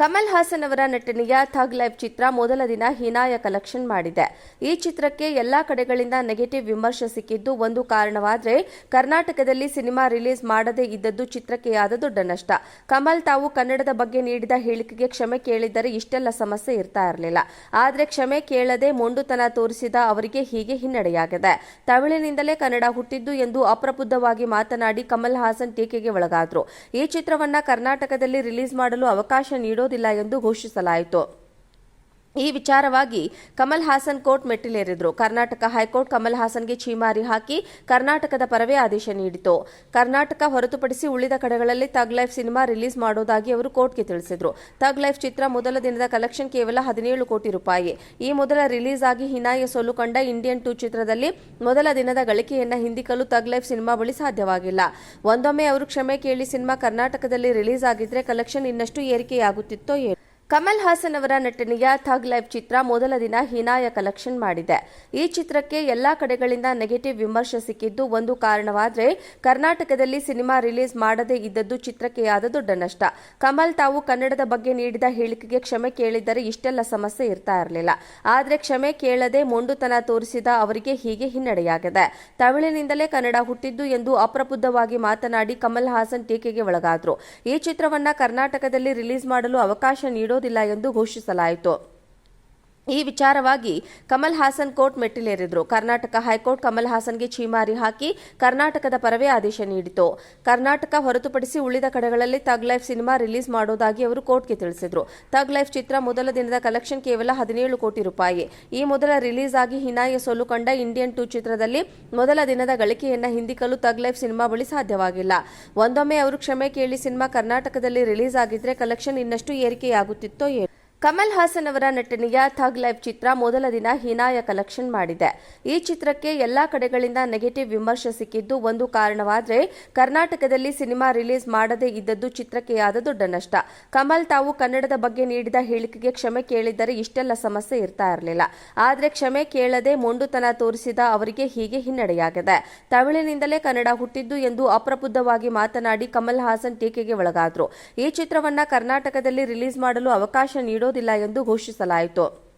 ಕಮಲ್ ಹಾಸನ್ ಅವರ ನಟನೆಯ ಥಗ್ ಲೈಫ್ ಚಿತ್ರ ಮೊದಲ ದಿನ ಹೀನಾಯ ಕಲೆಕ್ಷನ್ ಮಾಡಿದೆ. ಈ ಚಿತ್ರಕ್ಕೆ ಎಲ್ಲಾ ಕಡೆಗಳಿಂದ ನೆಗೆಟಿವ್ ವಿಮರ್ಶೆ ಸಿಕ್ಕಿದ್ದು ಒಂದು ಕಾರಣವಾದರೆ ಕರ್ನಾಟಕದಲ್ಲಿ ಸಿನಿಮಾ ರಿಲೀಸ್ ಮಾಡದೇ ಇದ್ದದ್ದು ಚಿತ್ರಕ್ಕೆ ಆದ ದೊಡ್ಡ ನಷ್ಟ. ಕಮಲ್ ತಾವು ಕನ್ನಡದ ಬಗ್ಗೆ ನೀಡಿದ ಹೇಳಿಕೆಗೆ ಕ್ಷಮೆ ಕೇಳಿದ್ದರೆ ಇಷ್ಟೆಲ್ಲ ಸಮಸ್ಯೆ ಇರ್ತಾ ಇರಲಿಲ್ಲ. ಆದ್ರೆ ಕ್ಷಮೆ ಕೇಳದೆ ಮೊಂಡುತನ ತೋರಿಸಿದ ಅವರಿಗೆ ಹೀಗೆ ಹಿನ್ನಡೆಯಾಗಿದೆ. ತಮಿಳಿನಿಂದಲೇ ಕನ್ನಡ ಹುಟ್ಟಿದ್ದು ಎಂದು ಅಪ್ರಬುದ್ಧವಾಗಿ ಮಾತನಾಡಿ ಕಮಲ್ ಹಾಸನ್ ಟೀಕೆಗೆ ಒಳಗಾದ್ರು. ಈ ಚಿತ್ರವನ್ನ ಕರ್ನಾಟಕದಲ್ಲಿ ರಿಲೀಸ್ ಮಾಡಲು ಅವಕಾಶ ನೀಡೋದಿಲ್ಲ ಎಂದು ಘೋಷಿಸಲಾಯಿತು. ಈ ವಿಚಾರವಾಗಿ ಕಮಲ್ ಹಾಸನ್ ಕೋರ್ಟ್ ಮೆಟ್ಟಿಲೇರಿದ್ರು. ಕರ್ನಾಟಕ ಹೈಕೋರ್ಟ್ ಕಮಲ್ ಹಾಸನ್ಗೆ ಛೀಮಾರಿ ಹಾಕಿ ಕರ್ನಾಟಕದ ಪರವೇ ಆದೇಶ ನೀಡಿತು ಕರ್ನಾಟಕ ಹೊರತುಪಡಿಸಿ ಉಳಿದ ಕಡೆಗಳಲ್ಲಿ ತಗ್ ಲೈಫ್ ಸಿನಿಮಾ ರಿಲೀಸ್ ಮಾಡೋದಾಗಿ ಅವರು ಕೋರ್ಟ್ಗೆ ತಿಳಿಸಿದ್ರು. ತಗ್ ಲೈಫ್ ಚಿತ್ರ ಮೊದಲ ದಿನದ ಕಲೆಕ್ಷನ್ ಕೇವಲ ಹದಿನೇಳು ಕೋಟಿ ರೂಪಾಯಿ. ಈ ಮೊದಲ ರಿಲೀಸ್ ಆಗಿ ಹಿನಾಯ ಸೋಲು ಕಂಡ ಇಂಡಿಯನ್ ಟೂ ಚಿತ್ರದಲ್ಲಿ ಮೊದಲ ದಿನದ ಗಳಿಕೆಯನ್ನ ಹಿಂದಿಕಲು ತಗ್ ಲೈಫ್ ಸಿನಿಮಾ ಬಳಿ ಸಾಧ್ಯವಾಗಿಲ್ಲ. ಒಂದೊಮ್ಮೆ ಅವರು ಕ್ಷಮೆ ಕೇಳಿ ಸಿನಿಮಾ ಕರ್ನಾಟಕದಲ್ಲಿ ರಿಲೀಸ್ ಆಗಿದ್ರೆ ಕಲೆಕ್ಷನ್ ಇನ್ನಷ್ಟು ಏರಿಕೆಯಾಗುತ್ತಿತ್ತೋ ಏನೋ. ಕಮಲ್ ಹಾಸನ್ ಅವರ ನಟನೆಯ ಥಗ್ ಲೈಫ್ ಚಿತ್ರ ಮೊದಲ ದಿನ ಹೀನಾಯ ಕಲೆಕ್ಷನ್ ಮಾಡಿದೆ. ಈ ಚಿತ್ರಕ್ಕೆ ಎಲ್ಲಾ ಕಡೆಗಳಿಂದ ನೆಗೆಟಿವ್ ವಿಮರ್ಶೆ ಸಿಕ್ಕಿದ್ದು ಒಂದು ಕಾರಣವಾದರೆ ಕರ್ನಾಟಕದಲ್ಲಿ ಸಿನಿಮಾ ರಿಲೀಸ್ ಮಾಡದೇ ಇದ್ದದ್ದು ಚಿತ್ರಕ್ಕೆ ಆದ ದೊಡ್ಡ ನಷ್ಟ. ಕಮಲ್ ತಾವು ಕನ್ನಡದ ಬಗ್ಗೆ ನೀಡಿದ ಹೇಳಿಕೆಗೆ ಕ್ಷಮೆ ಕೇಳಿದ್ದರೆ ಇಷ್ಟೆಲ್ಲ ಸಮಸ್ಯೆ ಇರ್ತಾ ಇರಲಿಲ್ಲ. ಆದರೆ ಕ್ಷಮೆ ಕೇಳದೆ ಮೊಂಡುತನ ತೋರಿಸಿದ ಅವರಿಗೆ ಹೀಗೆ ಹಿನ್ನಡೆಯಾಗಿದೆ. ತಮಿಳಿನಿಂದಲೇ ಕನ್ನಡ ಹುಟ್ಟಿದ್ದು ಎಂದು ಅಪ್ರಬುದ್ಧವಾಗಿ ಮಾತನಾಡಿ ಕಮಲ್ ಹಾಸನ್ ಟೀಕೆಗೆ ಒಳಗಾದ್ರು. ಈ ಚಿತ್ರವನ್ನ ಕರ್ನಾಟಕದಲ್ಲಿ ರಿಲೀಸ್ ಮಾಡಲು ಅವಕಾಶ ನೀಡೋದಿಲ್ಲ ಎಂದು ಘೋಷಿಸಲಾಯಿತು. ಈ ವಿಚಾರವಾಗಿ ಕಮಲ್ ಹಾಸನ್ ಕೋರ್ಟ್ ಮೆಟ್ಟಿಲೇರಿದ್ರು. ಕರ್ನಾಟಕ ಹೈಕೋರ್ಟ್ ಕಮಲ್ ಹಾಸನ್ಗೆ ಛೀಮಾರಿ ಹಾಕಿ ಕರ್ನಾಟಕದ ಪರವೇ ಆದೇಶ ನೀಡಿತು. ಕರ್ನಾಟಕ ಹೊರತುಪಡಿಸಿ ಉಳಿದ ಕಡೆಗಳಲ್ಲಿ ತಗ್ ಲೈಫ್ ಸಿನಿಮಾ ರಿಲೀಸ್ ಮಾಡೋದಾಗಿ ಅವರು ಕೋರ್ಟ್ಗೆ ತಿಳಿಸಿದ್ರು. ತಗ್ ಲೈಫ್ ಚಿತ್ರ ಮೊದಲ ದಿನದ ಕಲೆಕ್ಷನ್ ಕೇವಲ ಹದಿನೇಳು ಕೋಟಿ ರೂಪಾಯಿ. ಈ ಮೊದಲ ರಿಲೀಸ್ ಆಗಿ ಹಿನಾಯ ಸೋಲು ಕಂಡ ಇಂಡಿಯನ್ ಟೂ ಚಿತ್ರದಲ್ಲಿ ಮೊದಲ ದಿನದ ಗಳಿಕೆಯನ್ನ ಹಿಂದಿಕಲು ತಗ್ ಲೈಫ್ ಸಿನಿಮಾ ಬಳಿ ಸಾಧ್ಯವಾಗಿಲ್ಲ. ಒಂದೊಮ್ಮೆ ಅವರು ಕ್ಷಮೆ ಕೇಳಿ ಸಿನಿಮಾ ಕರ್ನಾಟಕದಲ್ಲಿ ರಿಲೀಸ್ ಆಗಿದ್ರೆ ಕಲೆಕ್ಷನ್ ಇನ್ನಷ್ಟು ಏರಿಕೆಯಾಗುತ್ತಿತ್ತೋ ಏನೋ. ಕಮಲ್ ಹಾಸನ್ ಅವರ ನಟನೆಯ ಥಗ್ ಲೈಫ್ ಚಿತ್ರ ಮೊದಲ ದಿನ ಹೀನಾಯ ಕಲೆಕ್ಷನ್ ಮಾಡಿದೆ. ಈ ಚಿತ್ರಕ್ಕೆ ಎಲ್ಲಾ ಕಡೆಗಳಿಂದ ನೆಗೆಟಿವ್ ವಿಮರ್ಶೆ ಸಿಕ್ಕಿದ್ದು ಒಂದು ಕಾರಣವಾದರೆ, ಕರ್ನಾಟಕದಲ್ಲಿ ಸಿನಿಮಾ ರಿಲೀಸ್ ಮಾಡದೇ ಇದ್ದದ್ದು ಚಿತ್ರಕ್ಕೆ ಆದ ದೊಡ್ಡ ನಷ್ಟ. ಕಮಲ್ ತಾವು ಕನ್ನಡದ ಬಗ್ಗೆ ನೀಡಿದ ಹೇಳಿಕೆಗೆ ಕ್ಷಮೆ ಕೇಳಿದ್ದರೆ ಇಷ್ಟೆಲ್ಲ ಸಮಸ್ಯೆ ಇರ್ತಾ ಇರಲಿಲ್ಲ. ಆದರೆ ಕ್ಷಮೆ ಕೇಳದೆ ಮೊಂಡುತನ ತೋರಿಸಿದ ಅವರಿಗೆ ಹೀಗೆ ಹಿನ್ನಡೆಯಾಗಿದೆ. ತಮಿಳಿನಿಂದಲೇ ಕನ್ನಡ ಹುಟ್ಟಿದ್ದು ಎಂದು ಅಪ್ರಬುದ್ಧವಾಗಿ ಮಾತನಾಡಿ ಕಮಲ್ ಹಾಸನ್ ಟೀಕೆಗೆ ಒಳಗಾದ್ರು. ಈ ಚಿತ್ರವನ್ನ ಕರ್ನಾಟಕದಲ್ಲಿ ರಿಲೀಸ್ ಮಾಡಲು ಅವಕಾಶ ನೀಡೋದಿಲ್ಲ ಎಂದು ಘೋಷಿಸಲಾಯಿತು.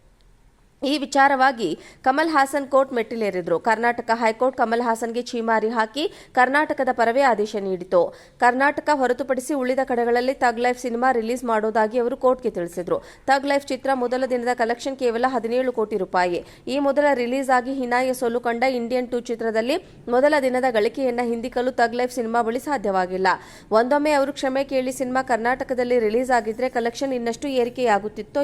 ಈ ವಿಚಾರವಾಗಿ ಕಮಲ್ ಹಾಸನ್ ಕೋರ್ಟ್ ಮೆಟ್ಟಿಲೇರಿದ್ರು. ಕರ್ನಾಟಕ ಹೈಕೋರ್ಟ್ ಕಮಲ್ ಹಾಸನ್ಗೆ ಛೀಮಾರಿ ಹಾಕಿ ಕರ್ನಾಟಕದ ಪರವೇ ಆದೇಶ ನೀಡಿತು. ಕರ್ನಾಟಕ ಹೊರತುಪಡಿಸಿ ಉಳಿದ ಕಡೆಗಳಲ್ಲಿ ತಗ್ ಲೈಫ್ ಸಿನಿಮಾ ರಿಲೀಸ್ ಮಾಡೋದಾಗಿ ಅವರು ಕೋರ್ಟ್ಗೆ ತಿಳಿಸಿದ್ರು. ತಗ್ ಲೈಫ್ ಚಿತ್ರ ಮೊದಲ ದಿನದ ಕಲೆಕ್ಷನ್ ಕೇವಲ ಹದಿನೇಳು ಕೋಟಿ ರೂಪಾಯಿ. ಈ ಮೊದಲ ರಿಲೀಸ್ ಆಗಿ ಹಿನಾಯ ಸೋಲು ಕಂಡ ಇಂಡಿಯನ್ ಟೂ ಚಿತ್ರದಲ್ಲಿ ಮೊದಲ ದಿನದ ಗಳಿಕೆಯನ್ನ ಹಿಂದಿಕ್ಕಲು ತಗ್ ಲೈಫ್ ಸಿನಿಮಾ ಬಳಿ ಸಾಧ್ಯವಾಗಿಲ್ಲ. ಒಂದೊಮ್ಮೆ ಅವರು ಕ್ಷಮೆ ಕೇಳಿ ಸಿನಿಮಾ ಕರ್ನಾಟಕದಲ್ಲಿ ರಿಲೀಸ್ ಆಗಿದ್ರೆ ಕಲೆಕ್ಷನ್ ಇನ್ನಷ್ಟು ಏರಿಕೆಯಾಗುತ್ತಿತ್ತೋ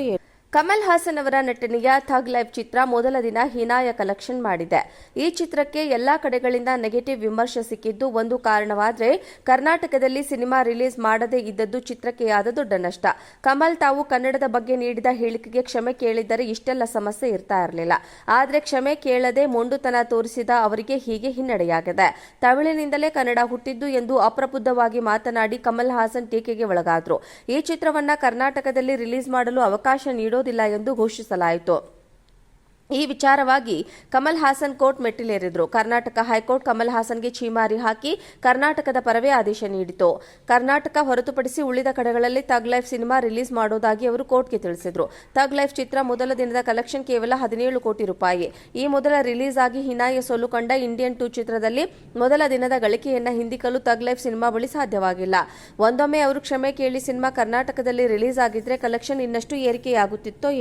ಕಮಲ್ ಹಾಸನ್ ಅವರ ನಟನೆಯ ಥಗ್ ಲೈಫ್ ಚಿತ್ರ ಮೊದಲ ದಿನ ಹೀನಾಯ ಕಲೆಕ್ಷನ್ ಮಾಡಿದೆ. ಈ ಚಿತ್ರಕ್ಕೆ ಎಲ್ಲಾ ಕಡೆಗಳಿಂದ ನೆಗೆಟಿವ್ ವಿಮರ್ಶೆ ಸಿಕ್ಕಿದ್ದು ಒಂದು ಕಾರಣವಾದರೆ, ಕರ್ನಾಟಕದಲ್ಲಿ ಸಿನಿಮಾ ರಿಲೀಸ್ ಮಾಡದೇ ಇದ್ದದ್ದು ಚಿತ್ರಕ್ಕೆ ಆದ ದೊಡ್ಡ ನಷ್ಟ. ಕಮಲ್ ತಾವು ಕನ್ನಡದ ಬಗ್ಗೆ ನೀಡಿದ ಹೇಳಿಕೆಗೆ ಕ್ಷಮೆ ಕೇಳಿದ್ದರೆ ಇಷ್ಟೆಲ್ಲ ಸಮಸ್ಯೆ ಇರ್ತಾ ಇರಲಿಲ್ಲ. ಆದರೆ ಕ್ಷಮೆ ಕೇಳದೆ ಮೊಂಡುತನ ತೋರಿಸಿದ ಅವರಿಗೆ ಹೀಗೆ ಹಿನ್ನಡೆಯಾಗಿದೆ. ತಮಿಳಿನಿಂದಲೇ ಕನ್ನಡ ಹುಟ್ಟಿದ್ದು ಎಂದು ಅಪ್ರಬುದ್ಧವಾಗಿ ಮಾತನಾಡಿ ಕಮಲ್ ಹಾಸನ್ ಟೀಕೆಗೆ ಒಳಗಾದ್ರು. ಈ ಚಿತ್ರವನ್ನ ಕರ್ನಾಟಕದಲ್ಲಿ ರಿಲೀಸ್ ಮಾಡಲು ಅವಕಾಶ ನೀಡೋದಿಲ್ಲ ಎಂದು ಘೋಷಿಸಲಾಯಿತು. ಈ ವಿಚಾರವಾಗಿ ಕಮಲ್ ಹಾಸನ್ ಕೋರ್ಟ್ ಮೆಟ್ಟಿಲೇರಿದ್ರು. ಕರ್ನಾಟಕ ಹೈಕೋರ್ಟ್ ಕಮಲ್ ಹಾಸನ್ಗೆ ಛೀಮಾರಿ ಹಾಕಿ ಕರ್ನಾಟಕದ ಪರವೇ ಆದೇಶ ನೀಡಿತು. ಕರ್ನಾಟಕ ಹೊರತುಪಡಿಸಿ ಉಳಿದ ಕಡೆಗಳಲ್ಲಿ ತಗ್ ಲೈಫ್ ಸಿನಿಮಾ ರಿಲೀಸ್ ಮಾಡೋದಾಗಿ ಅವರು ಕೋರ್ಟ್ಗೆ ತಿಳಿಸಿದ್ರು. ತಗ್ ಲೈಫ್ ಚಿತ್ರ ಮೊದಲ ದಿನದ ಕಲೆಕ್ಷನ್ ಕೇವಲ ಹದಿನೇಳು ಕೋಟಿ ರೂಪಾಯಿ. ಈ ಮೊದಲ ರಿಲೀಸ್ ಆಗಿ ಹಿನಾಯ ಸೋಲು ಕಂಡ ಇಂಡಿಯನ್ ಟೂ ಚಿತ್ರದಲ್ಲಿ ಮೊದಲ ದಿನದ ಗಳಿಕೆಯನ್ನ ಹಿಂದಿಕಲು ತಗ್ ಲೈಫ್ ಸಿನಿಮಾ ಬಳಿ ಸಾಧ್ಯವಾಗಿಲ್ಲ. ಒಂದೊಮ್ಮೆ ಅವರು ಕ್ಷಮೆ ಕೇಳಿ ಸಿನಿಮಾ ಕರ್ನಾಟಕದಲ್ಲಿ ರಿಲೀಸ್ ಆಗಿದ್ರೆ ಕಲೆಕ್ಷನ್ ಇನ್ನಷ್ಟು ಏರಿಕೆಯಾಗುತ್ತಿತ್ತೋ